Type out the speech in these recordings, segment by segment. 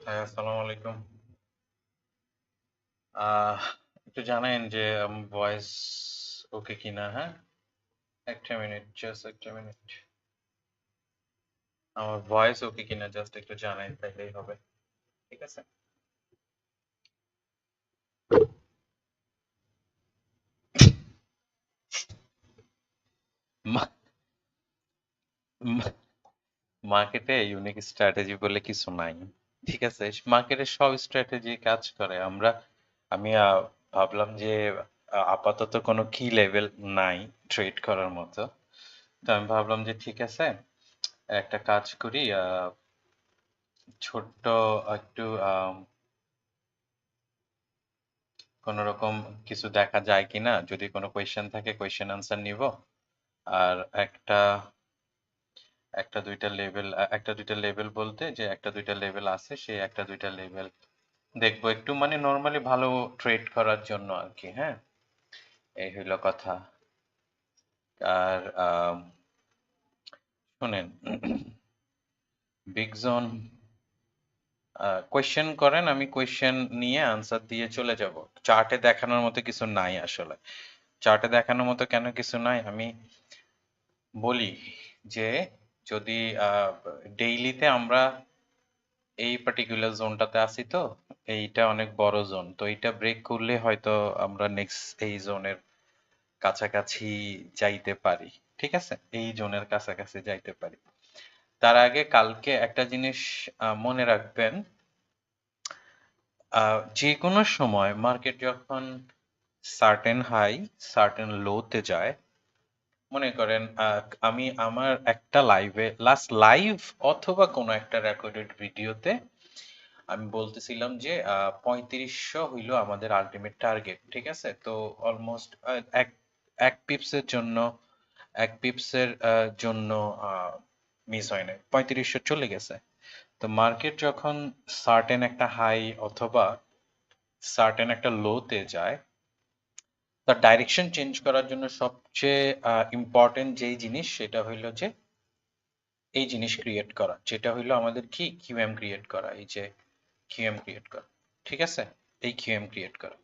হ্যাঁ আসসালামু আলাইকুম আহ একটু জানেন যে ভয়েস ওকে কিনা হ্যাঁ? একটা মিনিট জাস্ট একটা মিনিট আমার ভয়েস ওকে কিনা জাস্ট একটু জানাই, তাইলেই হবে। ঠিক আছে? মার্কেটে ইউনিক স্ট্র্যাটেজি বলে কিছু নাই। ঠিক আছে? মার্কেটে সব স্ট্র্যাটেজি কাজ করে। আমরা, আমি ভাবলাম যে আপাতত কোনো কি লেভেল নাই ট্রেড করার মতো। তো আমি ভাবলাম যে ঠিক আছে একটা কাজ করি আহ, ছোট্ট একটু আহ, কোন রকম কিছু দেখা যায় কিনা যদি কোনো কোয়েশ্চেন থাকে কোয়েশ্চেন আনসার নিব। আর একটা একটা দুইটা লেভেল একটা দুইটা লেভেল বলতে যে একটা দুইটা লেভেল আছে সেই একটা দুইটা লেভেল দেখব। একটু মানে নর্মালি ভালো ট্রেড করার জন্য আর কি হ্যাঁ? এই হইল কথা। আর আম, শুনেন বিগ জোন কোয়েশ্চেন করেন, আমি কোয়েশ্চেন নিয়ে আনসার দিয়ে চলে যাব। চার্টে দেখানোর মতো কিছু নাই আসলে। চার্টে দেখানোর মতো কেন কিছু নাই? আমি বলি যে, যদি ডেইলিতে আমরা এই পার্টিকুলার জোনটাতে আছি তো, এইটা অনেক বড় জোন তো এইটা ব্রেক করলে হয়তো আমরা নেক্সট এই জোনের কাছাকাছি যাইতে পারি। ঠিক আছে? এই জোনের কাছাকাছি যাইতে পারি। তার আগে কালকে একটা জিনিস মনে রাখবেন যে কোনো সময় মার্কেট যখন সার্টেন হাই সার্টেন লোতে যায়, মনে করেন আমি আমার একটা লাইভে লাস্ট লাইভ অথবা কোনো একটা রেকর্ডেড ভিডিওতে আমি বলতেছিলাম যে পঁয়ত্রিশশো হইল আমাদের আলটিমেট টার্গেট ঠিক আছে? তো অলমোস্ট এক এক পিপসের জন্য এক পিপসের জন্য মিস হয় না পঁয়ত্রিশশো চলে গেছে। তো মার্কেট যখন সার্টেন একটা হাই অথবা সার্টেন একটা লোতে যায়, তার ডাইরেকশন চেঞ্জ করার জন্য সবচেয়ে ইম্পর্টেন্ট যেই জিনিস, সেটা হইল যে এই জিনিস ক্রিয়েট করা। যেটা হইল আমাদের কি? কিউএম ক্রিয়েট করা। এই যে কিউএম ক্রিয়েট করা। ঠিক আছে? এই কিউএম ক্রিয়েট করা।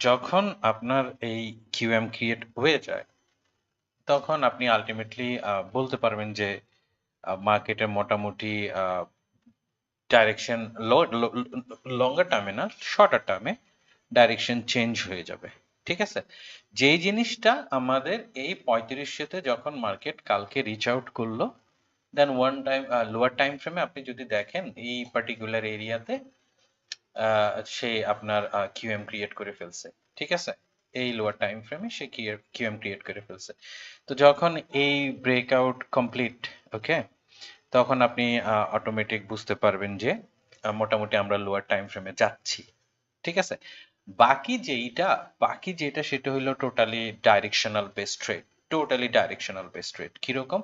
যখন আপনার এই কিউএম ক্রিয়েট হয়ে যায় তখন আপনি আলটিমেটলি বলতে পারবেন যে মার্কেটের মোটামুটি ডাইরেকশন লঙ্গার টার্মে না শর্টার টার্মে ডাইরেকশন চেঞ্জ হয়ে যাবে। ঠিক আছে? যেই জিনিসটা আমাদের এই পঁয়ত্রিশশোতে যখন মার্কেট কালকে রিচ আউট করল then one time lower time ফ্রেমে আপনি যদি দেখেন, এই পার্টিকুলার এরিয়াতে সে আপনার কিউএম ক্রিয়েট করে ফেলছে। ঠিক আছে? এই লোয়ার টাইম ফ্রেমে সে কিউএম ক্রিয়েট করে ফেলছে। তো যখন এই ব্রেকআউট কমপ্লিট ওকে তখন আপনি অটোমেটিক বুঝতে পারবেন যে মোটামুটি আমরা লোয়ার টাইম ফ্রেমে যাচ্ছি, ঠিক আছে? বাকি যেইটা, বাকি যেটা সেটা হলো totally directional base trade totally directional base trade কীরকম?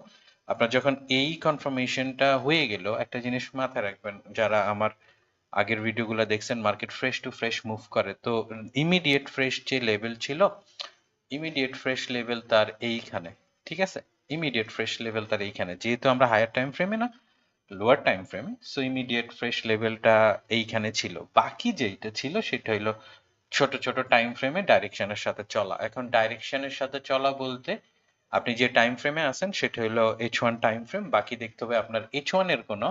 আপনার যখন এই কনফার্মেশনটা হয়ে গেল, একটা জিনিস মাথায় রাখবেন, যারা আমার আগের ভিডিওগুলো দেখছেন market fresh to fresh move করে। তো ইমিডিয়েট ফ্রেশ যে লেভেল ছিল ইমিডিয়েট ফ্রেশ লেভেল তার এইখানে, ঠিক আছে? ইমিডিয়েট ফ্রেশ লেভেল তার এইখানে। যেহেতু আমরা হায়ার টাইম ফ্রেমে না লোয়ার টাইম ফ্রেমে সো ইমিডিয়েট ফ্রেশ লেভেলটা এইখানে ছিল। বাকি যেইটা ছিল সেটা হলো ছোট ছোট টাইম ফ্রেমে ডাইরেকশনের সাথে চলা। এখন ডাইরেকশনের সাথে চলা বলতে আপনি যে টাইম ফ্রেমে আছেন, সেটা হলো এইচ ওয়ান টাইম ফ্রেম বাকি দেখতে হবে আপনার এইচ ওয়ানের কোনো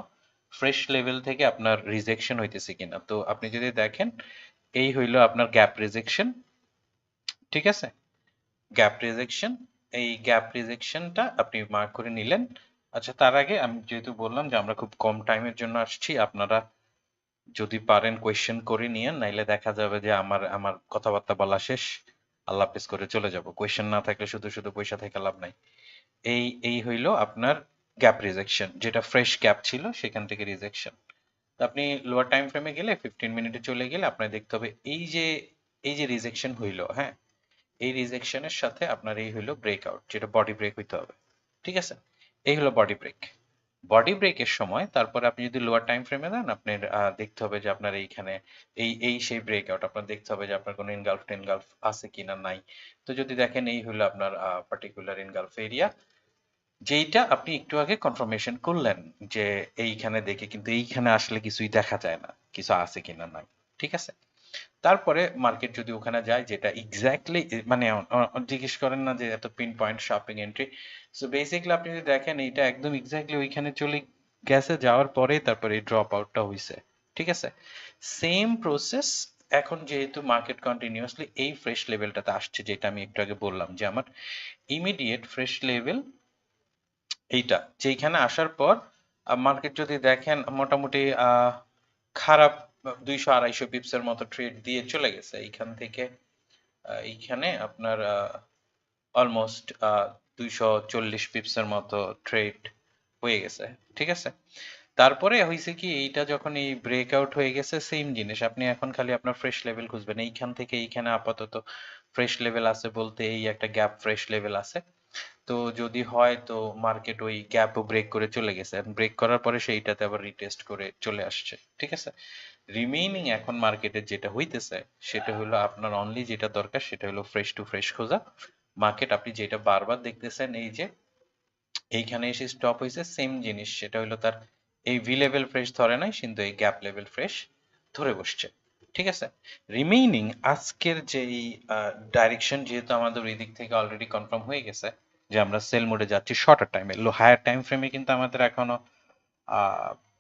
ফ্রেশ লেভেল থেকে আপনার রিজেকশন হইতেছে কিনা। তো আপনি যদি দেখেন, এই হইল আপনার গ্যাপ রিজেকশন ঠিক আছে? গ্যাপ রিজেকশন এই গ্যাপ রিজেকশনটা আপনি মার্ক করে নিলেন। আচ্ছা তার আগে আমি যেহেতু বললাম যে আমরা খুব কম টাইমের জন্য আসছি, আপনারা যদি পারেন কোয়েশ্চেন করে নিয়েন, নাইলে দেখা যাবে যে আমার আমার কথাবার্তা বলা শেষ। আল্লাহ হাফেজ করে চলে যাব। কোয়েশ্চেন না থাকলে শুধু শুধু পয়সা থেকে লাভ নাই। এই এই হইল আপনার গ্যাপ রিজেকশন যেটা ফ্রেশ গ্যাপ ছিল, সেখান থেকে রিজেকশন আপনি লোয়ার টাইম ফ্রেমে গেলে ফিফটিন মিনিটে চলে গেলে, আপনার দেখতে হবে এই যে এই যে রিজেকশন হইল হ্যাঁ? এই রিজেকশনের সাথে আপনার এই হইল ব্রেকআউট যেটা বডি ব্রেক হইতে হবে। ঠিক আছে? এই হলো বডি ব্রেক বডি ব্রেকের সময়, তারপরে আপনি যদি লোয়ার টাইম ফ্রেমে দেন, আপনার দেখতে হবে যে আপনার এইখানে, এই এই সেই ব্রেকআউট আপনার দেখতে হবে যে আপনার কোনো ইনগালফ টেনগালফ আছে কিনা নাই। তো যদি দেখেন এই হলো আপনার পার্টিকুলার ইনগালফ এরিয়া যেইটা আপনি একটু আগে কনফার্মেশন করলেন যে এইখানে দেখে কিন্তু এইখানে আসলে কিছুই দেখা যায় না, কিছু আছে কিনা নাই, ঠিক আছে? তারপরে মার্কেট যদি ওখানে যায় যেটা এক্স্যাক্টলি মানে জিজ্ঞেস করেন না যে এত pin point shopping entry so basically আপনি যদি দেখেন এইটা একদম এক্স্যাক্টলি ওইখানে চলে গেছে, যাওয়ার পরে তারপরে ড্রপ আউটটা হইছে, ঠিক আছে? সেম প্রসেস এখন যেহেতু মার্কেট কন্টিনিউয়াসলি এই ফ্রেশ লেভেলটাতে আসছে, যেটা আমি একটু আগে বললাম যে আমার ইমিডিয়েট ফ্রেশ লেভেল এইটা যেইখানে আসার পর মার্কেট যদি দেখেন, মোটামুটি খারাপ, দুইশো আড়াইশো পিপসের মতো ট্রেড দিয়ে চলে গেছে। এইখান থেকে এইখানে আপনার অলমোস্ট দুইশো চল্লিশ পিপসের মতো ট্রেড হয়ে গেছে। ঠিক আছে? তারপরে হয়েছে কি, এইটা যখন এই ব্রেকআউট হয়ে গেছে সেম জিনিস। আপনি এখন খালি আপনার ফ্রেশ লেভেল খুঁজবেন। এইখান থেকে এইখানে আপাতত ফ্রেশ লেভেল আছে বলতে এই একটা গ্যাপ ফ্রেশ লেভেল আছে। তো যদি হয় তো মার্কেট ওই গ্যাপও ব্রেক করে চলে গেছে। ব্রেক করার পরে সেইটাতে আবার রিটেস্ট করে চলে আসছে। ঠিক আছে? রিমেইনিং এখন মার্কেটে যেটা হইতেছে, সেটা হলো আপনার অনলি যেটা দরকার, সেটা হলো ফ্রেশ টু ফ্রেশ খোঁজা। মার্কেট আপনি যেটা বারবার দেখতেছেন, এই যে এইখানে এসে স্টপ হয়েছে সেম জিনিস। সেটা হলো তার এই ভি লেভেল ফ্রেশ ধরে নাই, কিন্তু এই গ্যাপ লেভেল ফ্রেশ ধরে বসছে। ঠিক আছে? রিমেইনিং আজকের যেই ডাইরেকশন যেহেতু আমাদের ওই দিক থেকে অলরেডি কনফার্ম হয়ে গেছে যে আমরা সেল মোডে যাচ্ছি শর্টার টাইমে লো হায়ার টাইম ফ্রেমে কিন্তু আমাদের এখনও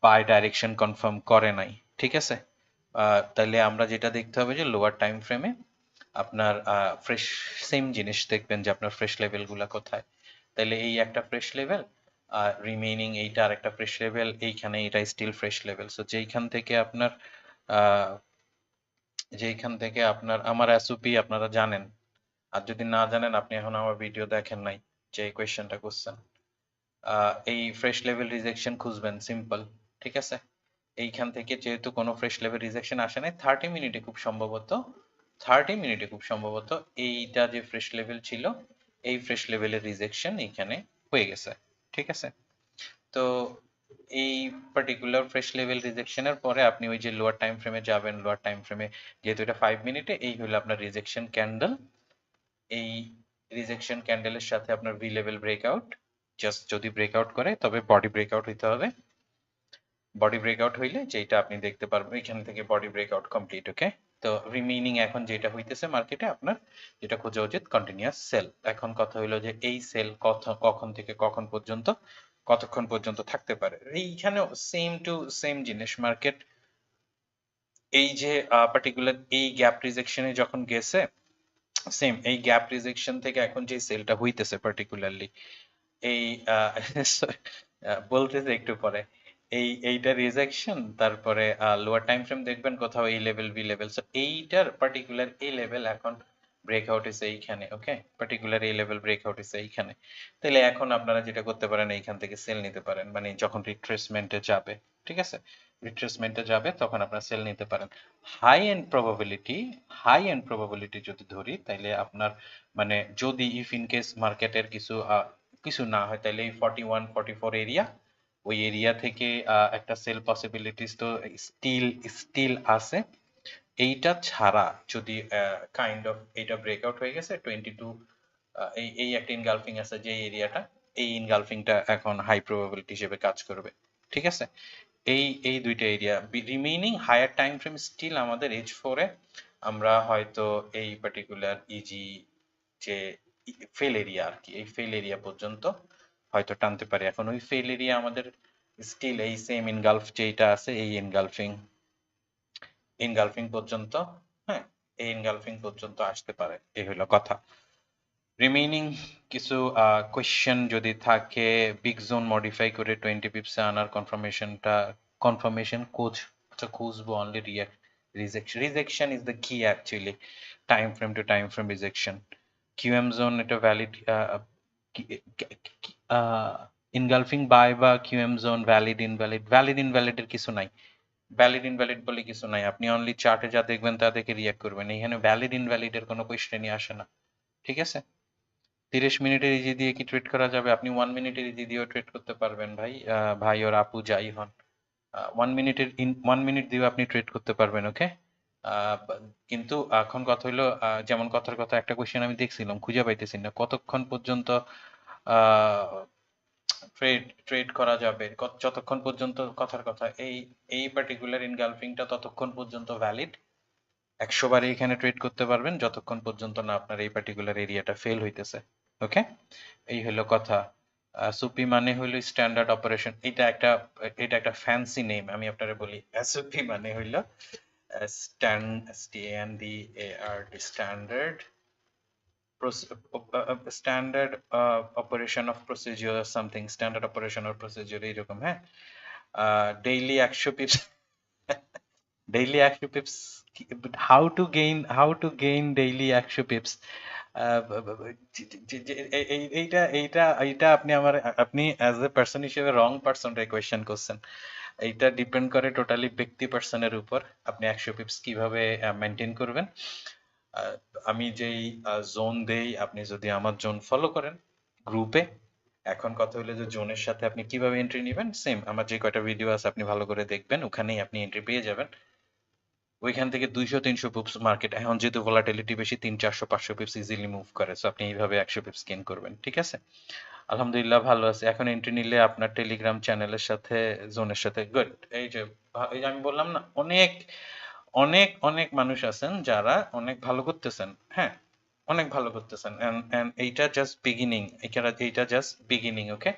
বাই ডাইরেকশন কনফার্ম করে নাই। ঠিক আছে? তাহলে আমরা যেটা দেখতে হবে যে লোয়ার টাইম ফ্রেমে আপনার ফ্রেশ সেম জিনিস দেখবেন যে আপনার ফ্রেশ লেভেলগুলো কোথায়। তাহলে এই একটা ফ্রেশ লেভেল আর রিমেইনিং এইটা আর একটা ফ্রেশ লেভেল এইখানে এটা স্টিল ফ্রেশ লেভেল সো যেইখান থেকে আপনার যেইখান থেকে আপনার, আমার এসওপি আপনারা জানেন। আর যদি না জানেন, আপনি এখন আমার ভিডিও দেখেন নাই। যে কোয়েশ্চেনটা করছেন এই ফ্রেশ লেভেল রিজেকশন খুঁজবেন সিম্পল ঠিক আছে? এইখান থেকে যেহেতু কোনো ফ্রেশ লেভেল রিজেকশন আসে নাই থার্টি মিনিটে খুব সম্ভবত থার্টি মিনিটে খুব সম্ভবত এইটা যে ফ্রেশ লেভেল ছিল, এই ফ্রেশ লেভেলের রিজেকশন এইখানে হয়ে গেছে, ঠিক আছে? তো এই পার্টিকুলার ফ্রেশ লেভেল রিজেকশনের পরে আপনি ওই যে লোয়ার টাইম ফ্রেমে যাবেন লোয়ার টাইম ফ্রেমে যেহেতু এটা ফাইভ মিনিটে এই হলো আপনার রিজেকশন ক্যান্ডেল এই রিজেকশন ক্যান্ডেলের সাথে আপনার ভি লেভেল ব্রেকআউট জাস্ট যদি ব্রেকআউট করে, তবে বডি ব্রেকআউট হইতে হবে। বডি ব্রেকআউট হইলে যেটা আপনি দেখতে পারবেন এখান থেকে বডি ব্রেকআউট কমপ্লিট ওকে তো রিমেইনিং এখন যেটা হইতেছে মার্কেটে আপনার যেটা খোঁজা উচিত কন্টিনিউয়াস সেল এখন কথা হইল যে এই সেল কখন থেকে কখন পর্যন্ত, কতক্ষণ পর্যন্ত থাকতে পারে। এইখানেও সেম টু সেম জিনিস মার্কেট এই যে পার্টিকুলার এই গ্যাপ রিজেকশনে যখন গেছে সেম এই গ্যাপ রিজেকশন থেকে এখন যে সেলটা হইতেছে পার্টিকুলারলি এই বলতেছে একটু পরে, এই, এইটা রিজেকশন তারপরে লোয়ার টাইম ফ্রেম দেখবেন কোথাও এই লেভেল বি লেভেল সো এইটার পার্টিকুলার এই লেভেল এখন ব্রেকআউট হয়েছে এইখানে ওকে পার্টিকুলার এই লেভেল ব্রেকআউট হয়েছে এইখানে। তাহলে এখন আপনারা যেটা করতে পারেন, এইখান থেকে সেল নিতে পারেন মানে যখন রিট্রেসমেন্টে যাবে, ঠিক আছে? রিট্রেসমেন্টে যাবে, তখন আপনারা সেল নিতে পারেন। High end probability high end probability যদি ধরি তাহলে আপনার মানে যদি ইফ ইন কেস মার্কেটের কিছু কিছু না হয় তাহলে এই forty one forty four area ওই এরিয়া থেকে একটা সেল পসিবিলিটিস তো স্টিল স্টিল আছে। এইটা ছাড়া যদি কাইন্ড অফ এটা ব্রেকআউট হয়ে গেছে টোয়েন্টি টু এই এই একটা ইনগালফিং আছে যে এরিয়াটা এই ইনগালফিংটা এখন হাই প্রবাবিলিটি হিসেবে কাজ করবে। ঠিক আছে? এই এই দুইটা area remaining higher time frame still আমাদের এইচ ফোরে আমরা হয়তো এই পার্টিকুলার ইজি যে ফেল এরিয়া আর কি, এই ফেল এরিয়া পর্যন্ত হয়তো টানতে পারি। এখন ওই ফেল এরিয়া আমাদের স্টিল এই সেম ইনগালফ যেটা আছে, এই ইনগালফিং ইনগালফিং পর্যন্ত হ্যাঁ এই ইনগালফিং পর্যন্ত আসতে পারে, এই হলো কথা। রিমেইনিং কিছু কোয়েশ্চেন যদি থাকে বিগ জোন মডিফাই করে টোয়েন্টি পিপসে আনার কনফার্মেশনটা কনফার্মেশন কোচ আচ্ছা খুঁজবো only react rejection rejection is the কি actually time frame to time frame rejection Q M zone এটা ভ্যালিড ইনগালফিং বাই বা Q M zone valid invalid valid ইনভ্যালিডের কিছু নাই। ভ্যালিড ইনভ্যালিড বলে কিছু নাই। আপনি অনলি চার্টে যা দেখবেন তা দেখে রিয়াক্ট করবেন। এখানে ভ্যালিড ইনভ্যালিডের কোনো কোয়েশ্চেনই আসে না। ঠিক আছে? তিরিশ মিনিটের ইজি দিয়ে কি ট্রেড করা যাবে? আপনি ওয়ান মিনিটের ইজি দিয়েও ট্রেড করতে পারবেন ভাই ভাই ওর আপু যাই হন। ওয়ান মিনিটের ইন ওয়ান মিনিট দিয়েও আপনি ট্রেড করতে পারবেন ওকে কিন্তু এখন কথা হইল যেমন কথার কথা একটা কোয়েশ্চেন আমি দেখছিলাম, খুঁজে পাইতেছি না। কতক্ষণ পর্যন্ত ট্রেড ট্রেড করা যাবে? যতক্ষণ পর্যন্ত কথার কথা, এই এই পার্টিকুলার ইনগালফিংটা ততক্ষণ পর্যন্ত ভ্যালিড একশো বারে এখানে ট্রেড করতে পারবেন, যতক্ষণ পর্যন্ত না আপনার এই পার্টিকুলার এরিয়াটা ফেল হইতেছে। ওকে এই হলো কথা। সুপি মানে হলো স্ট্যান্ডার্ড অপারেশন এটা একটা এটা একটা ফ্যান্সি নেম আমি আপনারা বলি। এসওপি মানে হইল stand S T N D A R standard standard operation of procedure something standard operation of procedure এইরকম হ্যাঁ? ডেইলি একশো পিপস ডেইলি একশো pips how to gain how to gain daily একশো পিপস এইটা এইটা এইটা আপনি আমার, আপনি অ্যাজ এ পার্সন হিসেবে রং পার্সন কোয়েশ্চেন করছেন। এইটা ডিপেন্ড করে টোটালি ব্যক্তি পার্সনের উপর। আপনি একশো পিপস কীভাবে মেনটেন করবেন। আমি যেই জোন দেই, আপনি যদি আমার জোন ফলো করেন গ্রুপে এখন কথা হলো যে জোনের সাথে আপনি কীভাবে এন্ট্রি নেবেন? সেম আমার যে কয়টা ভিডিও আছে, আপনি ভালো করে দেখবেন, ওখানেই আপনি এন্ট্রি পেয়ে যাবেন। ওইখান থেকে দুইশো, তিনশো পিপস মার্কেট এখন যেহেতু ভলাটিলিটি বেশি, তিন, চারশো, পাঁচশো পিপস ইজিলি মুভ করে। সো আপনি এইভাবে একশো পিপস গেন করবেন, ঠিক আছে? আলহামদুলিল্লাহ, ভালো আছে। এখন এন্ট্রি নিলে আপনার টেলিগ্রাম চ্যানেলের সাথে জোনের সাথে গুড এই যে এই যে আমি বললাম না, অনেক অনেক অনেক মানুষ আছেন যারা অনেক ভালো করতেছেন হ্যাঁ? অনেক ভালো করতেছেন। এইটা জাস্ট বিগিনিং এইটা জাস্ট বিগিনিং ওকে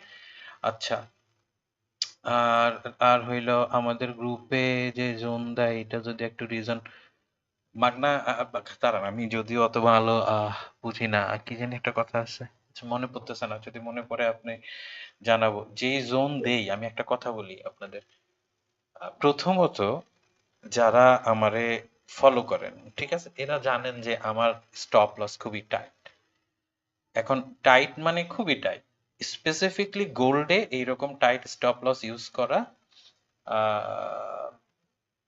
আচ্ছা আর আর হইল আমাদের গ্রুপে যে জোন দেয় এটা যদি একটু রিজন মাগনা দাঁড়ান আমি যদিও অত ভালো বুঝি না। কি জানি একটা কথা আছে আচ্ছা, মনে পড়তেছে না যদি মনে পড়ে আপনি জানাব। যে জোন দেই আমি একটা কথা বলি আপনাদের। প্রথমত যারা আমারে ফলো করেন ঠিক আছে? এরা জানেন যে আমার স্টপ লস খুবই টাইট এখন টাইট মানে খুবই টাইট স্পেসিফিকলি গোল্ডে এইরকম টাইট স্টপ লস ইউজ করা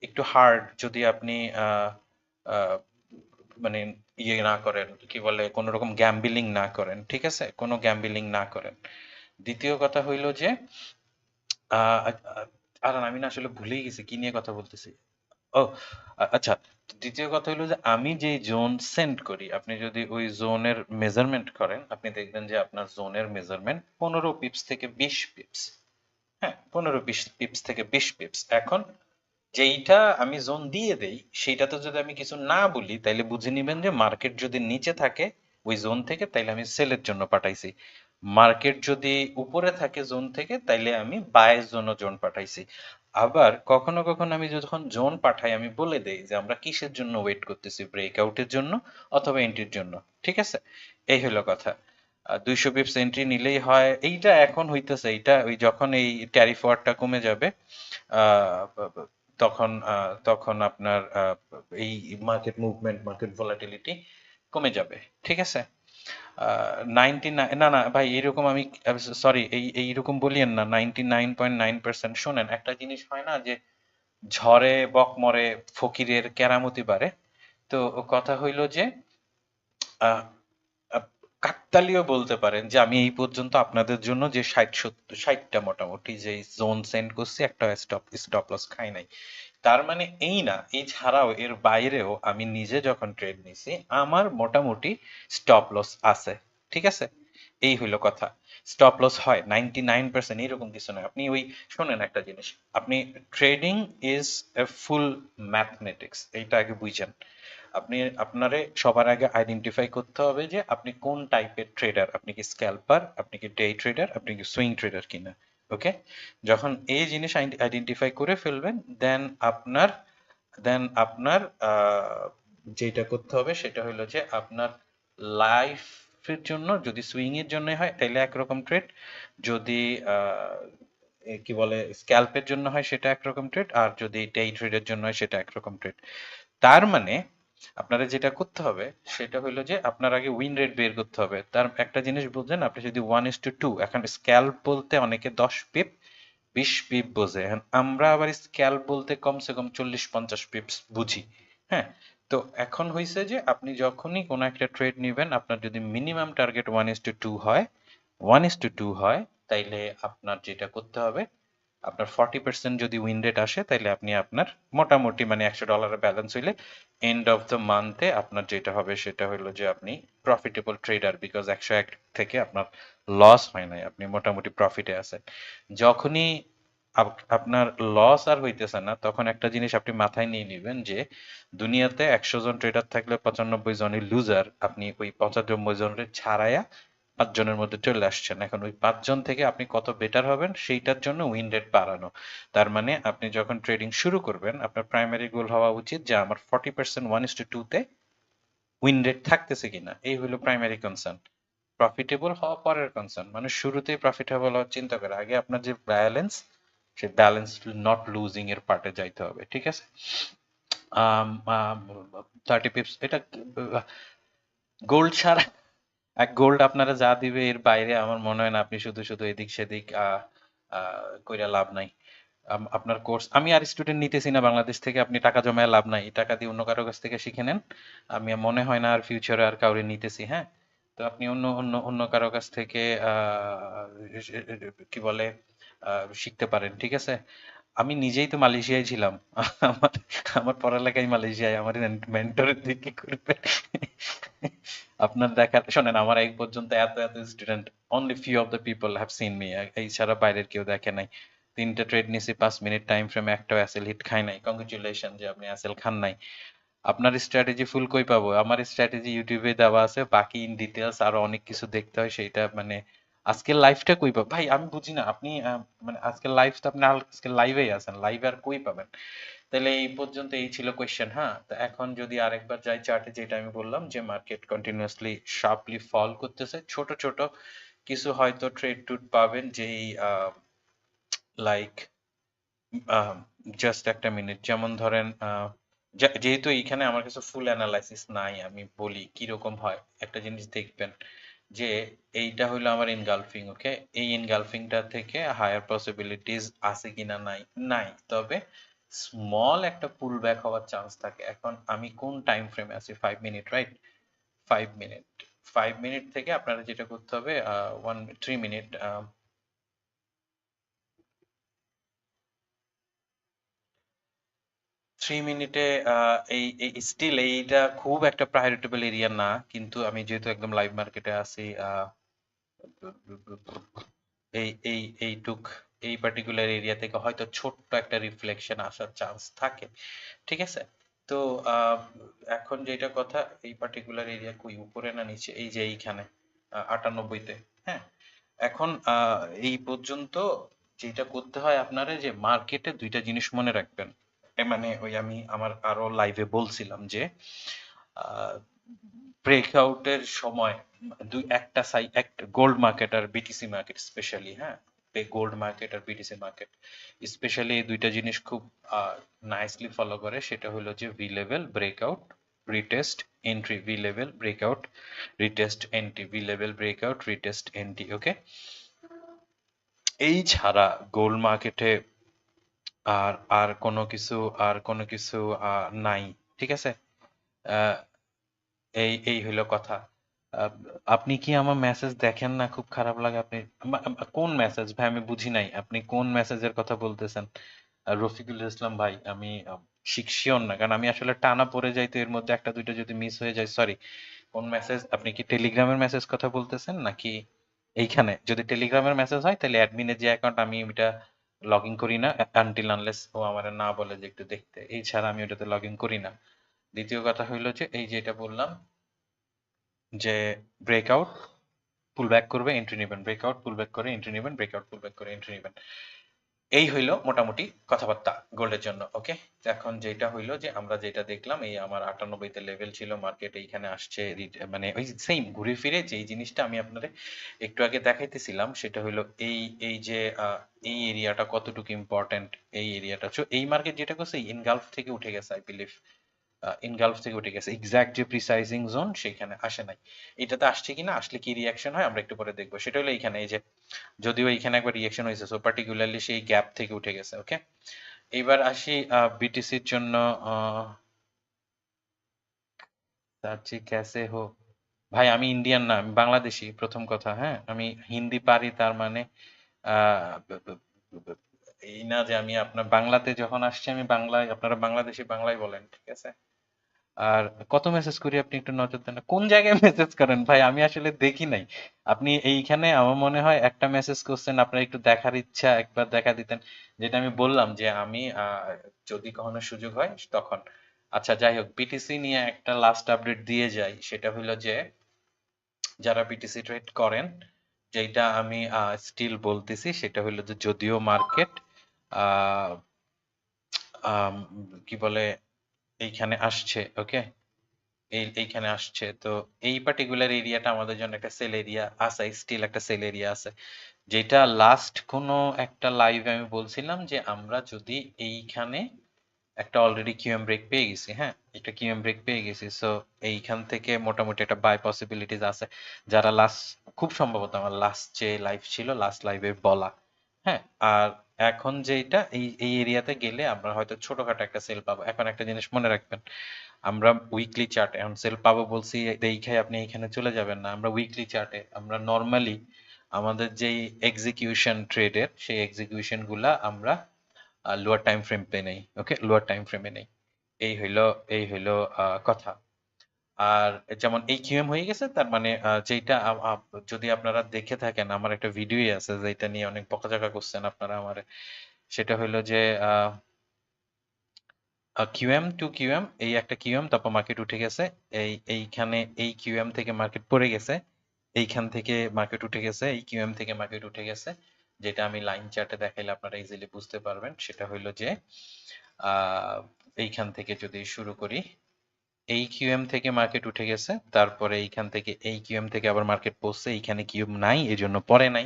একটু হার্ড যদি আপনি মানে ইয়ে না করেন, কি বলে, কোন রকম গ্যাম্বিলিং না করেন, ঠিক আছে? কোনো গ্যাম্বিলিং না করেন। দ্বিতীয় কথা হইল যে আর আমি না আসলে ভুলেই গেছি, কি নিয়ে কথা বলতেছি? ও আচ্ছা দ্বিতীয় কথা হলো যে আমি যে জোন সেন্ড করি, আপনি যদি ওই জোনের মেজারমেন্ট করেন, আপনি দেখবেন যে আপনার জোনের মেজারমেন্ট পনেরো পিপস থেকে বিশ পিপস হ্যাঁ পনেরো বিশ পিপস থেকে বিশ পিপস এখন যেইটা আমি জোন দিয়ে দেই, সেইটাতে যদি আমি কিছু না বলি, তাইলে বুঝে নিবেন যে মার্কেট যদি নিচে থাকে, ওই জোন থেকে, তাইলে আমি সেলের জন্য পাঠাইছি। মার্কেট যদি উপরে থাকে জোন থেকে, তাইলে আমি বায়ের জন্য জোন পাঠাইছি। আবার কখনো কখনো আমি যখন জোন পাঠাই, আমি বলে দেই যে আমরা কিসের জন্য ওয়েট করতেছি? ব্রেকআউটের জন্য অথবা এন্ট্রির জন্য? ঠিক আছে? এই হলো কথা। দুইশো পিপস এন্ট্রি নিলেই হয়। এইটা এখন হইতেছে এইটা। ওই যখন এই ট্যারিফ ওয়ারটা কমে যাবে তখন তখন আপনার এই মার্কেট মুভমেন্ট মার্কেট ভলাটিলিটি কমে যাবে। ঠিক আছে? নাইনটি না না, ভাই, এরকম আমি সরি এই এইরকম বলিয়েন না ninety nine point nine percent শোনেন, একটা জিনিস হয় না যে ঝড়ে বক মরে ফকিরের কেরামতি বাড়ে। তো কথা হইল যে কাকতালিও বলতে পারেন যে আমি এই পর্যন্ত আপনাদের জন্য যে ষাট সত্তর, ষাটটা মোটামুটি যে জোন সেন্ড করছি, একটা স্টপ স্টপ লস খাই নাই। তার মানে এই না এই ছাড়াও এর বাইরেও আমি নিজে যখন ট্রেড নিছি, আমার মোটামুটি স্টপ লস আছে, ঠিক আছে? এই হইল কথা। স্টপ লস হয় নাইনটি নাইন পার্সেন্ট এরকম কিছু নয়। আপনি ওই শোনেন একটা জিনিস, আপনি trading is a full mathematics এইটা আগে বুঝেন। আপনি, আপনারে সবার আগে আইডেন্টিফাই করতে হবে যে আপনি কোন টাইপের ট্রেডার আপনি কি স্ক্যাল্পার আপনি কি ডে ট্রেডার আপনি কি সুইং ট্রেডার কিনা। ওকে যখন এই জিনিস আইডেন্টিফাই করে ফেলবেন দেন আপনার দেন আপনার যেটা করতে হবে সেটা হলো যে আপনার লাইফের জন্য যদি সুইং এর জন্য হয় তাহলে একরকম ট্রেড যদি কি বলে স্ক্যাল্পের জন্য হয় সেটা একরকম ট্রেড আর যদি ডে ট্রেডের জন্য হয় সেটা একরকম ট্রেড তার মানে আপনারা যেটা করতে হবে, সেটা হলো যে আপনার আগে উইন রেট বের করতে হবে। তার একটা জিনিস বুঝলেন আপনি যদি ওয়ান ইস টু টু এখন স্ক্যাল্প বলতে অনেকে দশ পিপ বিশ পিপ বোঝে। আমরা আবার স্ক্যাল্প বলতে কমসে কম চল্লিশ, পঞ্চাশ পিপস বুঝি হ্যাঁ? তো এখন হয়েছে যে আপনি যখনই কোনো একটা ট্রেড নেবেন, আপনার যদি minimum target one is to two two one is to two two, তাইলে আপনার যেটা করতে হবে আপনার ফর্টি পার্সেন্ট যদি উইন রেট আসে তাহলে আপনি আপনার মোটামুটি মানে একশো ডলারের ব্যালেন্স হইলে এন্ড অফ দ্য মান্থে আপনার যেটা হবে সেটা হলো যে আপনি প্রফিটেবল ট্রেডার বিকজ একশো এক থেকে আপনার লস হয় নাই, আপনি মোটামুটি প্রফিটে আছেন। যখনই আপনার লস আর হইতেছে না, তখন একটা জিনিস আপনি মাথায় নিয়ে নেবেন যে দুনিয়াতে একশো জন ট্রেডার থাকলে পঁচানব্বই জনই লুজার আপনি ওই পঁচানব্বই জনের ছাড়াইয়া পাঁচজনের মধ্যে চলে আসছেন। এখন ওই পাঁচজন থেকে আপনি কত বেটার হবেন সেইটার জন্য উইন রেট বাড়ানো। তার মানে আপনি যখন ট্রেডিং শুরু করবেন, আপনার প্রাইমারি গোল হওয়া উচিত যে আমার forty percent one is to two win rate থাকতেছে কিনা। এই হলো প্রাইমারি কনসার্ন প্রফিটেবল হওয়া পরের কনসার্ন মানে শুরুতেই প্রফিটেবল হওয়ার চিন্তা করে। আগে আপনার যে ব্যালেন্স সে ব্যালেন্স নট লুজিং এর পার্টে যাইতে হবে, ঠিক আছে? থার্টি পিপস এটা গোল্ড ছাড়া এক গোল্ড আপনারা যা দিবে এর বাইরে আমার মনে হয় না আপনি শুধু শুধু এদিক সেদিক কইরা লাভ নাই। আপনার কোর্স আমি আর স্টুডেন্ট নিতেছি না বাংলাদেশ থেকে, আপনি টাকা জমায় লাভ নাই। টাকা দিয়ে অন্য কারও কাছ থেকে শিখে নেন। আমি মনে হয় না আর ফিউচারে আর কাউরে নিতেছি হ্যাঁ? তো আপনি অন্য অন্য অন্য কারও কাছ থেকে কি বলে শিখতে পারেন, ঠিক আছে? আমি নিজেই তো মালয়েশিয়ায় ছিলাম। আমার পড়ালেখাই মালয়েশিয়ায়, আমার মেন্টরের দিকে করবে আপনার দেখা, শোনেন, আমার এক পর্যন্ত এত এত student only few of the people have seen me এই ছাড়া বাইরের কেউ দেখে নাই। তিনটা ট্রেড নিছি, পাঁচ মিনিট টাইম ফ্রেমে একটা অ্যাসেল হিট খাই নাই। কংগ্রেচুলেশন যে আপনি অ্যাসেল খান নাই। আপনার স্ট্র্যাটেজি ফুল কই পাবো? আমার স্ট্র্যাটেজি ইউটিউবে দেওয়া আছে, বাকি ইন ডিটেলস আরও অনেক কিছু দেখতে হয় সেটা মানে আজকের লাইফটা কই পাবেন? ভাই, আমি বুঝি না, আপনি মানে আজকের লাইফটা আপনি আজকের লাইভেই আছেন লাইভে আর কই পাবেন? তাহলে এই পর্যন্ত এই ছিল কোয়েশ্চেন হ্যাঁ? তো এখন যদি আরেকবার যাই চার্টে যেটা আমি বললাম যে মার্কেট কন্টিনিউয়াসলি শার্পলি ফল করতেছে, ছোট ছোট কিছু হয়তো ট্রেড টুট পাবেন যেই লাইক জাস্ট একটা মিনিট যেমন ধরেন যেহেতু এইখানে আমার কাছে ফুল অ্যানালাইসিস নাই, আমি বলি কীরকম হয়, একটা জিনিস দেখবেন। যে এইটা হলো আমার ইনগালফিং ওকে এই ইনগালফিংটা থেকে হায়ার পসিবিলিটিস আছে কিনা নাই নাই। তবে স্মল একটা পুল ব্যাক হওয়ার চান্স থাকে। এখন আমি কোন টাইম ফ্রেমে আছি? Five minute right five minute five minute থেকে আপনারা যেটা করতে হবে ওয়ান থ্রি মিনিট থ্রি মিনিটে এই স্টিল এইটা খুব একটা প্রায়োরিটেবল এরিয়া না, কিন্তু আমি যেহেতু একদম লাইভ মার্কেটে আছি এই এই, এইটুক, এই পার্টিকুলার এরিয়া থেকে হয়তো ছোট্ট একটা রিফ্লেকশন আসার চান্স থাকে, ঠিক আছে? তো এখন যেটা কথা, এই পার্টিকুলার এরিয়া কই? উপরে না নিচে? এই যে এইখানে আটানব্বইতে হ্যাঁ? এখন এই পর্যন্ত যেটা করতে হয় আপনারা যে মার্কেটে দুইটা জিনিস মনে রাখবেন। মানে ওই আমি আমার আরও লাইভে বলছিলাম যে ব্রেকআউটের সময় দুই একটা সাই একটা গোল্ড মার্কেট আর বিটিসি মার্কেট স্পেশালি হ্যাঁ? গোল্ড মার্কেট আর বিটিসি মার্কেট স্পেশালি এই দুইটা জিনিস খুব নাইসলি ফলো করে। সেটা হলো যে V level breakout retest entry V level breakout retest entry V level breakout retest entry okay এই ছাড়া গোল্ড মার্কেটে আর আর কোনো কিছু, আর কোনো কিছু নাই, ঠিক আছে? এই এই হইল কথা। আপনি কি আমার মেসেজ দেখেন না? খুব খারাপ লাগে আপনি কোন মেসেজ ভাই, আমি বুঝি নাই। আপনি কোন মেসেজের কথা বলতেছেন? রফিকুল ইসলাম ভাই, আমি শিখছিওন না। কারণ আমি আসলে টানা পড়ে যাই তো এর মধ্যে একটা, দুইটা যদি মিস হয়ে যায় সরি কোন মেসেজ আপনি কি টেলিগ্রামের মেসেজ কথা বলতেছেন? নাকি এইখানে? যদি টেলিগ্রামের মেসেজ হয়, তাহলে অ্যাডমিনের যে অ্যাকাউন্ট আমি এটা লগ ইন করি না আনটিল আনলেস ও আমার না বলে যে একটু দেখতে। এই ছাড়া আমি ওটাতে লগ ইন করি না। দ্বিতীয় কথা হইল যে, এই যে এটা বললাম যে ব্রেকআউট পুল ব্যাক করবে এন্ট্রি নেবেন। ব্রেকআউট পুল ব্যাক করে এন্ট্রি নেবেন। ব্রেকআউট পুল ব্যাক করে এন্ট্রি নেবেন। এই হইল মোটামুটি কথাবার্তা গোল্ডের জন্য ওকে এখন যেটা হইল যে আমরা যেটা দেখলাম, এই আমার আটানব্বইতে লেভেল ছিল মার্কেট এইখানে আসছে মানে ওই সেম ঘুরে ফিরে যে জিনিসটা আমি আপনাদের একটু আগে দেখাইতেছিলাম, সেটা হইল এই এই যে এই এরিয়াটা কতটুকু ইম্পর্টেন্ট এই এরিয়াটা এই মার্কেট যেটা করছে ইনগালফ থেকে উঠে গেছে আই বিলিভ ইনগালফ থেকে উঠে গেছে। এক্সাক্ট যে প্রিসাইজিং জোন সেখানে আসে নাই। এটাতে আসছে কিনা আসলে কি রিয়াকশন হয় আমরা একটু পরে দেখব। সেটা হলো এইখানে, এই যে যদিও এইখানে একবার রিয়াকশন হয়েছে সো পার্টিকুলারলি সেই গ্যাপ থেকে উঠে গেছে ওকে এবার আসি বিটিসির জন্য সার্চি ক্যাসে হো ভাই, আমি ইন্ডিয়ান না, আমি বাংলাদেশি, প্রথম কথা হ্যাঁ? আমি হিন্দি পারি, তার মানে এই না যে আমি আপনার বাংলাতে যখন আসছি, আমি বাংলায়, আপনারা বাংলাদেশি বাংলায় বলেন, ঠিক আছে? আর কত মেসেজ করি আপনি একটু নজর দেন কোন জায়গায় মেসেজ করেন? ভাই, আমি আসলে দেখি নাই। আপনি এইখানে আমার মনে হয় একটা মেসেজ করছেন, আপনার একটু দেখার ইচ্ছা একবার দেখা দিতেন। যেটা আমি বললাম যে আমি যদি কখনো সুযোগ হয়, তখন। আচ্ছা যাই হোক বিটিসি নিয়ে একটা লাস্ট আপডেট দিয়ে যাই। সেটা হলো যে, যারা বিটিসি ট্রেড করেন যেটা আমি স্টিল বলতেছি, সেটা হলো যে যদিও মার্কেট কি বলে এইখানে আসছে ওকে এইখানে আসছে। তো এই পার্টিকুলার এরিয়াটা আমাদের জন্য একটা সেল এরিয়া আছে স্টিল একটা সেল এরিয়া আছে। যেটা লাস্ট কোনো একটা লাইভে আমি বলছিলাম যে আমরা যদি এইখানে একটা অলরেডি কিউএম ব্রেক পেয়ে গেছি হ্যাঁ? একটা কিউএম ব্রেক পেয়ে গেছি সো এইখান থেকে মোটামুটি একটা বাই পসিবিলিটিস আছে। যারা লাস্ট খুব সম্ভবত আমার লাস্ট যে লাইভ ছিল লাস্ট লাইভে বলা হ্যাঁ? আর এখন যেটা এই এই এরিয়াতে গেলে আমরা হয়তো ছোটখাটো একটা সেল পাবো। এখন একটা জিনিস মনে রাখবেন, আমরা উইকলি চার্ট এখন সেল পাবো বলছি দেখাই আপনি এখানে চলে যাবেন না। আমরা উইকলি চার্টে আমরা নর্মালি আমাদের যেই এক্সিকিউশন ট্রেডের সেই এক্সিকিউশনগুলা আমরা লোয়ার টাইম ফ্রেম পে নেই ওকে লোয়ার টাইম ফ্রেমে নেই। এই হইল এই হইল কথা। আর যেমন এই কিউএম হয়ে গেছে, তার মানে যেটা যদি আপনারা দেখে থাকেন, আমার একটা ভিডিও আছে যেটা নিয়ে অনেক বকাঝকা করছেন আপনারা আমার। সেটা হলো যে কিউএম টু কিউএম এই একটা কিউএম তারপর মার্কেট উঠে গেছে, এই, এইখানে, এই কিউএম থেকে মার্কেট পড়ে গেছে, এইখান থেকে মার্কেট উঠে গেছে, এই কিউএম থেকে মার্কেট উঠে গেছে, যেটা আমি লাইন চার্টে দেখাইলে আপনারা ইজিলি বুঝতে পারবেন, সেটা হইল যে এইখান থেকে যদি শুরু করি এই কিউএম থেকে মার্কেট উঠে গেছে, তারপরে এইখান থেকে এই কিউএম থেকে আবার মার্কেট পড়ছে, এইখানে কিউএম নাই এই জন্য পরে নাই।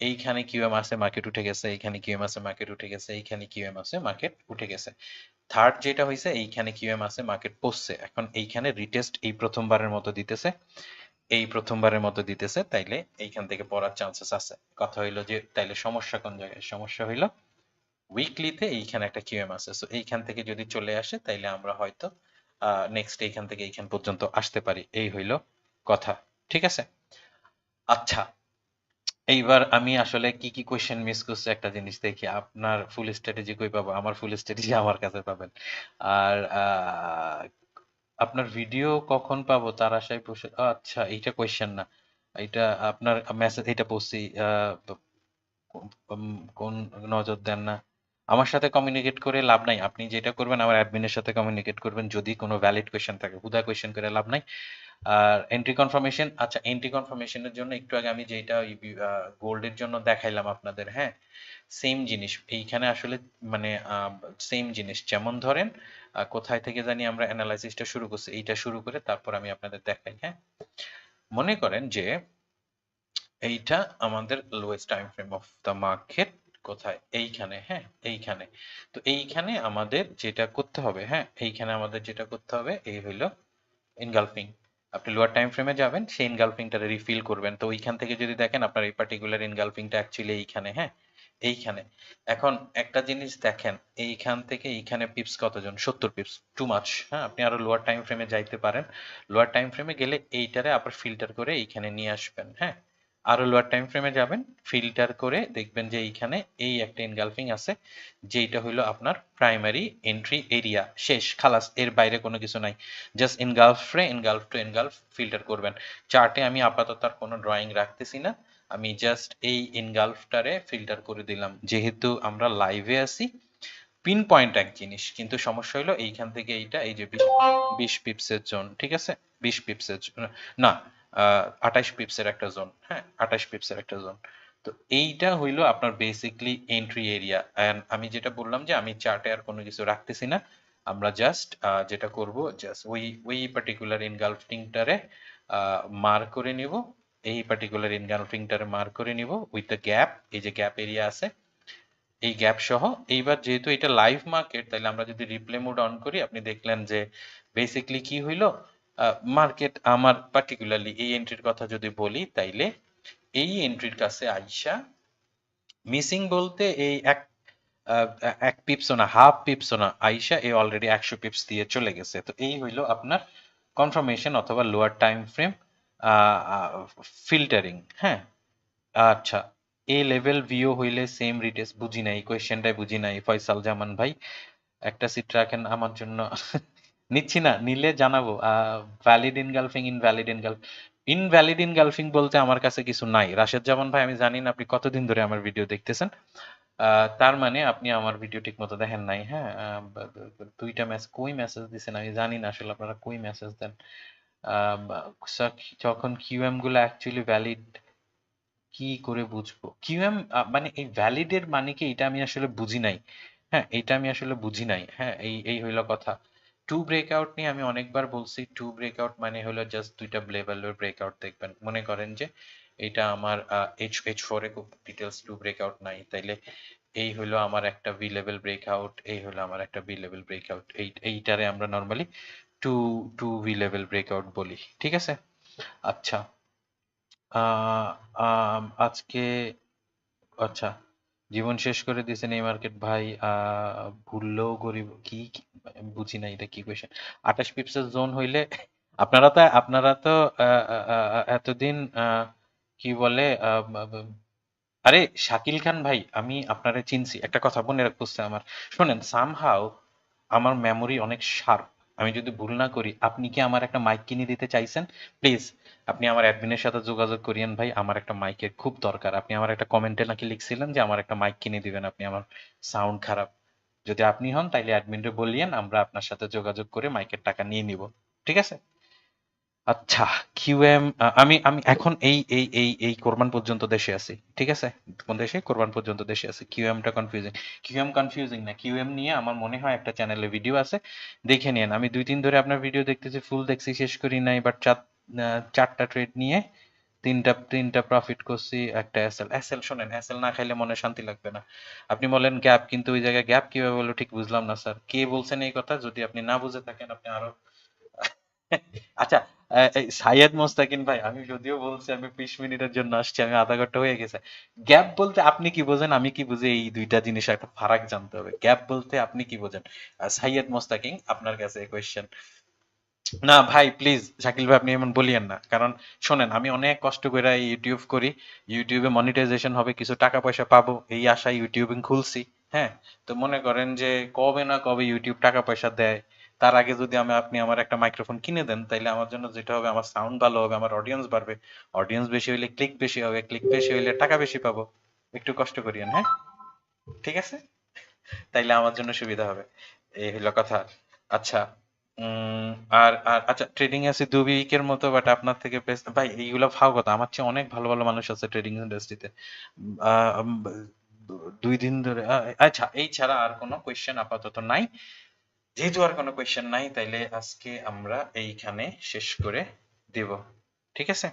এইখানে কিউএম আছে মার্কেট উঠে গেছে, এইখানে কিউএম আছে মার্কেট উঠে গেছে, এইখানে কিউএম আছে মার্কেট উঠে গেছে। থার্ড যেটা হয়েছে এইখানে কিউএম আছে মার্কেট পড়ছে। এখন এইখানে রিটেস্ট এই প্রথমবারের মতো দিতেছে, এই প্রথমবারের মতো দিতেছে, তাইলে এইখান থেকে পড়ার চান্সেস আছে। কথা হইল যে, তাইলে সমস্যা কোন জায়গায়? সমস্যা হইল উইকলিতে এইখানে একটা কিউএম আছে। সো এইখান থেকে যদি চলে আসে, তাইলে আমরা হয়তো নেক্সট এইখান থেকে এইখান পর্যন্ত আসতে পারি। এই হইল কথা, ঠিক আছে? আচ্ছা এইবার আমি আসলে কি কি কোয়েশ্চেন মিস করছি একটা জিনিস দেখি। আপনার ফুল স্ট্র্যাটেজি কই পাবো? আমার ফুল স্ট্র্যাটেজি আমার কাছে পাবেন। আর আপনার ভিডিও কখন পাবো? তার আশায় বসে আচ্ছা এইটা কোয়েশ্চেন না। এটা আপনার মেসেজ এটা পড়ছি কোন নজর দেন না। আমার সাথে কমিউনিকেট করে লাভ নাই। আপনি যেটা করবেন, আমার অ্যাডমিনের সাথে কমিউনিকেট করবেন, যদি কোনো ভ্যালিড কোয়েশ্চেন থাকে, হুদা কোয়েশ্চেন করে লাভ নাই। আর এন্ট্রি কনফার্মেশন আচ্ছা এন্ট্রি কনফার্মেশনের জন্য একটু আগে আমি যেটা গোল্ডের জন্য দেখাইলাম আপনাদের হ্যাঁ? সেম জিনিস, এইখানে আসলে মানে সেম জিনিস। যেমন ধরেন কোথায় থেকে জানি আমরা অ্যানালাইসিসটা শুরু করছি, এইটা শুরু করে তারপর আমি আপনাদের দেখাই হ্যাঁ? মনে করেন যে, এইটা আমাদের lowest time frame of the market কোথায়? এইখানে হ্যাঁ এইখানে। তো এইখানে আমাদের যেটা করতে হবে হ্যাঁ এইখানে আমাদের যেটা করতে হবে, এই হইল ইনগালফিং আপনি লোয়ার টাইম ফ্রেমে যাবেন, সেই ইনগালফিংটা রিফিল করবেন। তো ওইখান থেকে যদি দেখেন আপনার এই পার্টিকুলার ইনগালফিংটা অ্যাকচুয়ালি এইখানে হ্যাঁ এইখানে। এখন একটা জিনিস দেখেন, এইখান থেকে এইখানে পিপস কতজন? সত্তর পিপস টু মাচ হ্যাঁ আপনি আরও লোয়ার টাইম ফ্রেমে যাইতে পারেন। লোয়ার টাইম ফ্রেমে গেলে এইটারে আবার ফিল্টার করে এইখানে নিয়ে আসবেন হ্যাঁ। আরও লোয়ার টাইম ফ্রেমে যাবেন ফিল্টার করে দেখবেন যে এইখানে এই একটা এনগালফিং আছে যেটা হলো আপনার প্রাইমারি এন্ট্রি এরিয়া শেষ, খালাস, এর বাইরে কোনো কিছু নাই। Just engulf free engulf to engulf filter করবেন। চার্টে আমি আপাতত আর কোনো ড্রয়িং রাখতেছি না, আমি জাস্ট এই ইনগালফটারে ফিল্টার করে দিলাম। যেহেতু আমরা লাইভে আছি পিন পয়েন্ট এক জিনিস, কিন্তু সমস্যা হলো এইখান থেকে এইটা, এই যে বিশ পিপসের জোন, ঠিক আছে? বিশ পিপসের না আঠাশ পিপসের একটা জোন হ্যাঁ আঠাশ পিপসের একটা জোন তো এইটা হইল আপনার বেসিকলি এন্ট্রি এরিয়া এন্ড আমি যেটা বললাম যে আমি চার্টে আর কোনো কিছু রাখতেছি না। আমরা জাস্ট যেটা করব জাস্ট ওই ওই পার্টিকুলার ইনগালফিংটারে মার্ক করে নিব। এই পার্টিকুলার ইনগালফিংটারে মার্ক করে নিব উইথ দ্য গ্যাপ এই যে গ্যাপ এরিয়া আছে। এই গ্যাপ সহ, এইবার যেহেতু এটা লাইভ মার্কেট তাহলে আমরা যদি রিপ্লে মোড অন করি, আপনি দেখলেন যে বেসিকলি কি হইল? মার্কেট আমার পার্টিকুলারলি এই এন্ট্রির কথা যদি বলি, তাইলে এই এন্ট্রির কাছে আইসা মিসিং বলতে এই এক এক পিপসও না হাফ পিপসও না, আইসা এ অলরেডি একশো পিপস দিয়ে চলে গেছে। তো এই হইল আপনার কনফার্মেশন অথবা লোয়ার টাইম ফ্রেম ফিল্টারিং হ্যাঁ? আচ্ছা এ লেভেল ভিও হইলে সেম রিটেস বুঝি নাই কোয়েশ্চেনটাই বুঝি নাই, ফয়সাল জামান ভাই, একটা সিট রাখেন আমার জন্য। নিচ্ছি না, নিলে জানাব। Valid engulfing invalid engulf invalid engulfing বলতে আমার কাছে কিছু নাই। রাশেদ জামান ভাই, আমি জানি না আপনি কতদিন ধরে আমার ভিডিও দেখতেছেন। তার মানে আপনি আমার ভিডিও ঠিক মতো দেখেন নাই হ্যাঁ? দুইটা মেসেজ কই মেসেজ দিছেন? আমি জানি না আসলে আপনারা কই মেসেজ দেন। যখন কিউএমগুলো অ্যাকচুয়ালি ভ্যালিড কি করে বুঝব? কিউএম মানে এই ভ্যালিডের মানে কি? এটা আমি আসলে বুঝি নাই। হ্যাঁ এটা আমি আসলে বুঝি নাই। হ্যাঁ এই এই হইল কথা। টু ব্রেকআউট নিয়ে আমি অনেকবার বলছি টু ব্রেকআউট মানে হলো জাস্ট দুইটা লেভেলের ব্রেকআউট দেখবেন। মনে করেন যে এটা আমার এইচ এইচ ফোর খুব ডিটেলস টু ব্রেকআউট নাই, তাইলে এই হলো আমার একটা ভি লেভেল ব্রেকআউট এই হলো আমার একটা ভি লেভেল ব্রেকআউট এই, এইটারে আমরা normally two two V level breakout বলি, ঠিক আছে? আচ্ছা আজকে আচ্ছা জীবন শেষ করে দিয়েছেন এই মার্কেট ভাই ভুললেও গরিব, কি বুঝি না এটা কি কোয়েশ্চেন আঠাশ পিপসের জোন হইলে আপনারা তো আপনারা তো এতদিন কি বলে আরে, শাকিল খান ভাই, আমি আপনারে চিনছি। একটা কথা মনে রাখছে আমার। শোনেন সামহাও আমার মেমোরি অনেক শার্প আমি যদি ভুল না করি, আপনি কি আমার একটা মাইক কিনে দিতে চাইছেন? প্লিজ আপনি আমার অ্যাডমিনের সাথে যোগাযোগ করিয়েন ভাই, আমার একটা মাইকের খুব দরকার। আপনি আমার একটা কমেন্টে নাকি লিখছিলেন যে, আমার একটা মাইক কিনে দিবেন, আপনি আমার সাউন্ড খারাপ। যদি আপনি হন, তাইলে অ্যাডমিনরে বলিয়েন, আমরা আপনার সাথে যোগাযোগ করে মাইকের টাকা নিয়ে নিব। ঠিক আছে? আচ্ছা কিউএম আমি আমি এখন এই এই এই এই কোরবান পর্যন্ত দেশে আছি, ঠিক আছে? কোন দেশে? কোরবান পর্যন্ত দেশে আছি। কিউএমটা কনফিউজিং কিউএম কনফিউজিং না। কিউএম নিয়ে আমার মনে হয় একটা চ্যানেলে ভিডিও আছে, দেখে নিন আমি দুই দিন ধরে আপনার ভিডিও দেখতেছি ফুল দেখছি, শেষ করি নাই বাট চার চারটা ট্রেড নিয়ে তিনটা তিনটা প্রফিট করছি, একটা এসএল এসএল শোনেন এসএল না খাইলে মনে শান্তি লাগবে না। আপনি বলেন গ্যাপ কিন্তু ওই জায়গায় গ্যাপ কীভাবে বলল ঠিক বুঝলাম না স্যার কে বলছেন এই কথা? যদি আপনি না বুঝে থাকেন, আপনি আরও আচ্ছা সাইয়েদ মোস্তাকিন ভাই, আমি যদিও বলছি আমি বিশ মিনিটের জন্য আসছি, আমি আধা ঘণ্টা হয়ে গেছে। গ্যাপ বলতে আপনি কি বোঝেন? আমি কি বুঝি এই দুইটা জিনিস একটা ফারাক জানতে হবে। গ্যাপ বলতে আপনি কি বোঝেন? সাইয়েদ মোস্তাকিন আপনার কাছে কোয়েশ্চেন না ভাই প্লিজ শাকিল ভাই, আপনি এমন বলিয়েন না। কারণ শোনেন, আমি অনেক কষ্ট করে ইউটিউব করি। ইউটিউবে মনিটাইজেশন হবে, কিছু টাকা পয়সা পাবো, এই আশায় ইউটিউবিং খুলছি হ্যাঁ? তো মনে করেন যে কবে না কবে ইউটিউব টাকা পয়সা দেয় তার আগে যদি আমি, আপনি আমার একটা মাইক্রোফোন কিনে দেন, তাইলে আমার জন্য যেটা হবে, আমার সাউন্ড ভালো হবে, আমার অডিয়েন্স বাড়বে। অডিয়েন্স বেশি হইলে ক্লিক বেশি হবে ক্লিক বেশি হইলে টাকা বেশি পাবো। একটু কষ্ট করিয়েন হ্যাঁ? ঠিক আছে? তাইলে আমার জন্য সুবিধা হবে। এই হলো কথা। আচ্ছা আর আর আচ্ছা ট্রেডিং আছে দু উইকের মতো বাট আপনার থেকে বেস্ট ভাই, এইগুলো ফাও কথা। আমার চেয়ে অনেক ভালো ভালো মানুষ আছে ট্রেডিং ইন্ডাস্ট্রিতে দুই দিন ধরে আচ্ছা এই ছাড়া আর কোনো কোয়েশ্চেন আপাতত নাই। যেহেতু আর কোনো কোয়েশ্চেন নাই, তাইলে আজকে আমরা এইখানে শেষ করে দেব। ঠিক আছে?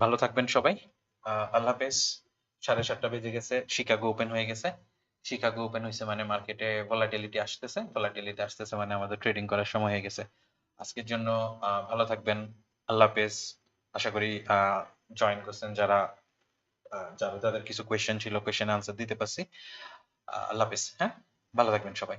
ভালো থাকবেন সবাই। আল্লাহ হাফেজ। সাড়ে সাতটা বেজে গেছে, শিকাগো ওপেন হয়ে গেছে। শিকাগো ওপেন হয়েছে মানে মার্কেটে ভলাটিলিটি আসতেছে। ভলাটিলিটি আসতেছে মানে আমাদের ট্রেডিং করার সময় হয়ে গেছে। আজকের জন্য ভালো থাকবেন। আল্লাহ হাফেজ। আশা করি জয়েন করছেন যারা যারা তাদের কিছু কোয়েশ্চেন ছিল কোয়েশ্চেন আনসার দিতে পারছি। আল্লাহ হাফেজ হ্যাঁ? ভালো থাকবেন সবাই।